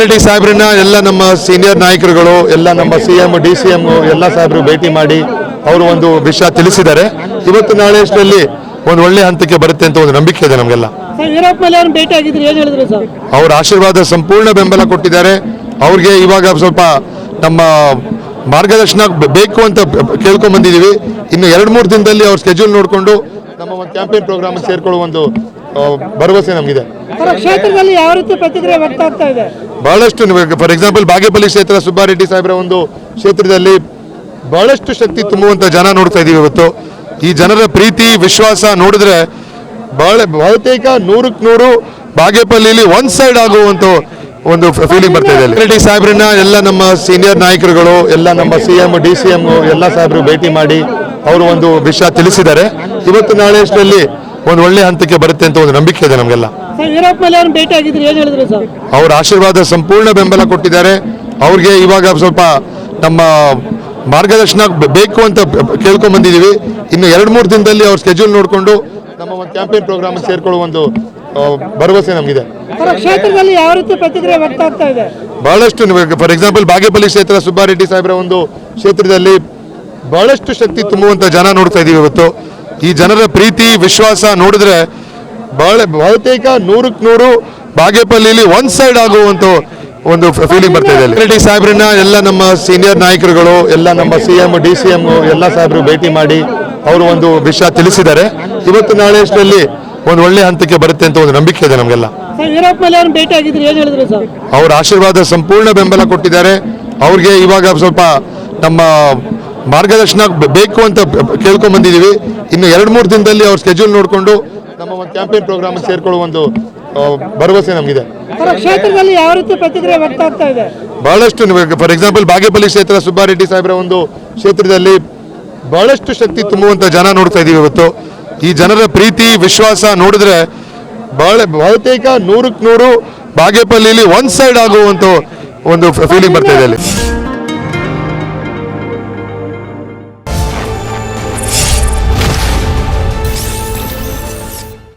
ರೆಡ್ಡಿ ಸಾಹೇಬ್ರನ್ನ ಎಲ್ಲ ನಮ್ಮ ಸೀನಿಯರ್ ನಾಯಕರುಗಳು ಎಲ್ಲ ನಮ್ಮ C M D C M ಎಲ್ಲ ಸಾಹೇಬರು ಭೇಟಿ ಮಾಡಿ ಅವರು ಒಂದು ವಿಷಯ ತಿಳಿಸಿದ್ದಾರೆ. ಇವತ್ತು ನಾಳೆ ಅಷ್ಟರಲ್ಲಿ ಒಂದು ಒಳ್ಳೆ ಹಂತಕ್ಕೆ ಬರುತ್ತೆ ಅಂತ ಒಂದು ನಂಬಿಕೆ ಇದೆ ನಮಗೆಲ್ಲ. ಅವ್ರ ಆಶೀರ್ವಾದ ಸಂಪೂರ್ಣ ಬೆಂಬಲ ಕೊಟ್ಟಿದ್ದಾರೆ. ಅವ್ರಿಗೆ ಇವಾಗ ಸ್ವಲ್ಪ ನಮ್ಮ ಮಾರ್ಗದರ್ಶನ ಬೇಕು ಅಂತ ಕೇಳ್ಕೊಂಡ್ ಬಂದಿದೀವಿ ಇನ್ನು ಎರಡು ಮೂರು ದಿನದಲ್ಲಿ ಅವ್ರ ಸ್ಕೆಡ್ಯೂಲ್ ನೋಡಿಕೊಂಡು ನಮ್ಮ ಒಂದು ಕ್ಯಾಂಪೇನ್ ಪ್ರೋಗ್ರಾಮ್ ಸೇರ್ಕೊಳ್ಳುವ ಒಂದು ಭರವಸೆ ನಮಗಿದೆ. ಕ್ಷೇತ್ರದಲ್ಲಿ ಯಾವ ರೀತಿ ಪ್ರತಿಕ್ರಿಯೆ ವ್ಯಕ್ತ ಆಗ್ತಾ ಇದೆ? ಬಹಳಷ್ಟು ಫಾರ್ ಎಕ್ಸಾಂಪಲ್ ಬಾಗೇಪಲ್ಲಿ ಕ್ಷೇತ್ರ ಸುಬ್ಬಾರೆಡ್ಡಿ ಸಾಹೇಬರ ಒಂದು ಕ್ಷೇತ್ರದಲ್ಲಿ ಬಹಳಷ್ಟು ಶಕ್ತಿ ತುಂಬುವಂತ ಜನ ನೋಡ್ತಾ ಇದ್ದೀವಿ ಇವತ್ತು. ಈ ಜನರ ಪ್ರೀತಿ, ವಿಶ್ವಾಸ ನೋಡಿದ್ರೆ ಬಹಳ, ಬಹುತೇಕ ನೂರಕ್ಕೆ ನೂರು ಬಾಗೇಪಲ್ಲಿಲಿ ಒನ್ ಸೈಡ್ ಆಗುವಂತ ಒಂದು ಫೀಲಿಂಗ್ ಬರ್ತಾ ಇದೆ ರೆಡ್ಡಿ ಸಾಹೇಬ್ರನ್ನ ಎಲ್ಲ ನಮ್ಮ ಸೀನಿಯರ್ ನಾಯಕರುಗಳು, ಎಲ್ಲ ನಮ್ಮ C M D C M ಎಲ್ಲ ಸಾಹೇಬರು ಭೇಟಿ ಮಾಡಿ ಅವರು ಒಂದು ವಿಷಯ ತಿಳಿಸಿದ್ದಾರೆ. ಇವತ್ತು ನಾಳೆ ಅಷ್ಟರಲ್ಲಿ ಒಂದು ಒಳ್ಳೆ ಹಂತಕ್ಕೆ ಬರುತ್ತೆ ಅಂತ ಒಂದು ನಂಬಿಕೆ ಇದೆ ನಮಗೆಲ್ಲ. ಅವ್ರ ಆಶೀರ್ವಾದ ಸಂಪೂರ್ಣ ಬೆಂಬಲ ಕೊಟ್ಟಿದ್ದಾರೆ. ಅವ್ರಿಗೆ ಇವಾಗ ಸ್ವಲ್ಪ ನಮ್ಮ ಮಾರ್ಗದರ್ಶನ ಬೇಕು ಅಂತ ಕೇಳ್ಕೊಂಡ್ ಬಂದಿದೀವಿ ಇನ್ನು ಎರಡು ಮೂರು ದಿನದಲ್ಲಿ ಅವ್ರ ಸ್ಕೆಡ್ಯೂಲ್ ನೋಡಿಕೊಂಡು ನಮ್ಮ ಒಂದು ಕ್ಯಾಂಪೇನ್ ಪ್ರೋಗ್ರಾಮ್ ಸೇರ್ಕೊಳ್ಳುವ ಒಂದು ಭರವಸೆ ನಮಗಿದೆ. ಕ್ಷೇತ್ರದಲ್ಲಿ ಯಾವ ರೀತಿ ಪ್ರತಿಕ್ರಿಯೆ ವ್ಯಕ್ತ ಆಗ್ತಾ ಇದೆ? ಬಹಳಷ್ಟು ಫಾರ್ ಎಕ್ಸಾಂಪಲ್ ಬಾಗೇಪಲ್ಲಿ ಕ್ಷೇತ್ರ ಸುಬ್ಬಾರೆಡ್ಡಿ ಸಾಹೇಬರ ಒಂದು ಕ್ಷೇತ್ರದಲ್ಲಿ ಬಹಳಷ್ಟು ಶಕ್ತಿ ತುಂಬುವಂತ ಜನ ನೋಡ್ತಾ ಇದೀವಿ ಇವತ್ತು. ಈ ಜನರ ಪ್ರೀತಿ ವಿಶ್ವಾಸ ನೋಡಿದ್ರೆ ಬಹಳ ಬಹುತೇಕ ನೂರಕ್ಕೆ ನೂರು ಬಾಗೇಪಲ್ಲಿಲಿ ಒನ್ ಸೈಡ್ ಆಗುವಂತ ಒಂದು ಫೀಲಿಂಗ್ ಬರ್ತಾ ಇದೆ ರೆಡ್ಡಿ ಸಾಹೇಬ್ರನ್ನ ಎಲ್ಲ ನಮ್ಮ ಸೀನಿಯರ್ ನಾಯಕರುಗಳು ಎಲ್ಲ ನಮ್ಮ C M D C M ಎಲ್ಲ ಸಾಹೇಬರು ಭೇಟಿ ಮಾಡಿ ಅವರು ಒಂದು ವಿಷಯ ತಿಳಿಸಿದ್ದಾರೆ. ಇವತ್ತು ನಾಳೆ ಅಷ್ಟರಲ್ಲಿ ಒಂದು ಒಳ್ಳೆ ಹಂತಕ್ಕೆ ಬರುತ್ತೆ ಅಂತ ಒಂದು ನಂಬಿಕೆ ಇದೆ ನಮಗೆಲ್ಲ. ಅವರ ಆಶೀರ್ವಾದ ಸಂಪೂರ್ಣ ಬೆಂಬಲ ಕೊಟ್ಟಿದ್ದಾರೆ. ಅವ್ರಿಗೆ ಇವಾಗ ಸ್ವಲ್ಪ ನಮ್ಮ ಮಾರ್ಗದರ್ಶನ ಬೇಕು ಅಂತ ಕೇಳ್ಕೊಂಡ್ ಬಂದಿದ್ದೀವಿ. ಇನ್ನು ಎರಡು ಮೂರು ದಿನದಲ್ಲಿ ಅವ್ರ ಸ್ಕೆಡ್ಯೂಲ್ ನೋಡಿಕೊಂಡು ನಮ್ಮ ಒಂದು ಕ್ಯಾಂಪೇನ್ ಪ್ರೋಗ್ರಾಮ್ ಸೇರ್ಕೊಳ್ಳುವ ಒಂದು ಭರವಸೆ ನಮಗಿದೆ. ಕ್ಷೇತ್ರದಲ್ಲಿ ಯಾವ ರೀತಿ ಪ್ರತಿಕ್ರಿಯೆ ವ್ಯಕ್ತ ಆಗ್ತಾ ಇದೆ? ಬಹಳಷ್ಟು ಫಾರ್ ಎಕ್ಸಾಂಪಲ್ ಬಾಗೇಪಲ್ಲಿ ಕ್ಷೇತ್ರ ಸುಬ್ಬಾರೆಡ್ಡಿ ಸಾಹೇಬರ ಒಂದು ಕ್ಷೇತ್ರದಲ್ಲಿ ಬಹಳಷ್ಟು ಶಕ್ತಿ ತುಂಬುವಂತ ಜನ ನೋಡ್ತಾ ಇದೀವಿ ಇವತ್ತು. ಈ ಜನರ ಪ್ರೀತಿ ವಿಶ್ವಾಸ ನೋಡಿದ್ರೆ ಬಹಳ ಬಹುತೇಕ ನೂರಕ್ಕೆ ನೂರು ಬಾಗೇಪಲ್ಲಿಲಿ ಒನ್ ಸೈಡ್ ಆಗುವಂತ ಒಂದು ಫೀಲಿಂಗ್ ಬರ್ತಾ ಇದೆ ಅಲ್ಲಿ.